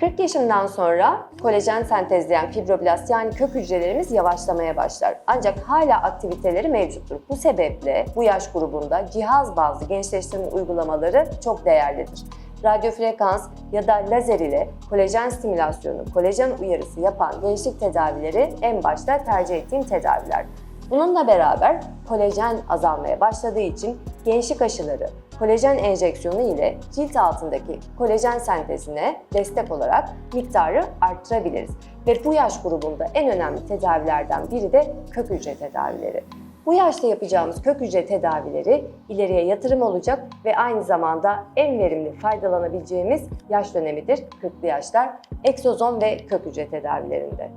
40 yaşından sonra kolajen sentezleyen fibroblast yani kök hücrelerimiz yavaşlamaya başlar. Ancak hala aktiviteleri mevcuttur. Bu sebeple bu yaş grubunda cihaz bazlı gençleştirme uygulamaları çok değerlidir. Radyofrekans ya da lazer ile kolajen stimülasyonu, kolajen uyarısı yapan gençlik tedavileri en başta tercih ettiğim tedaviler. Bununla beraber kolajen azalmaya başladığı için gençlik aşıları, kolajen enjeksiyonu ile cilt altındaki kolajen sentezine destek olarak miktarı arttırabiliriz. Ve bu yaş grubunda en önemli tedavilerden biri de kök hücre tedavileri. Bu yaşta yapacağımız kök hücre tedavileri ileriye yatırım olacak ve aynı zamanda en verimli faydalanabileceğimiz yaş dönemidir 40'lı yaşlar, egzozom ve kök hücre tedavilerinde.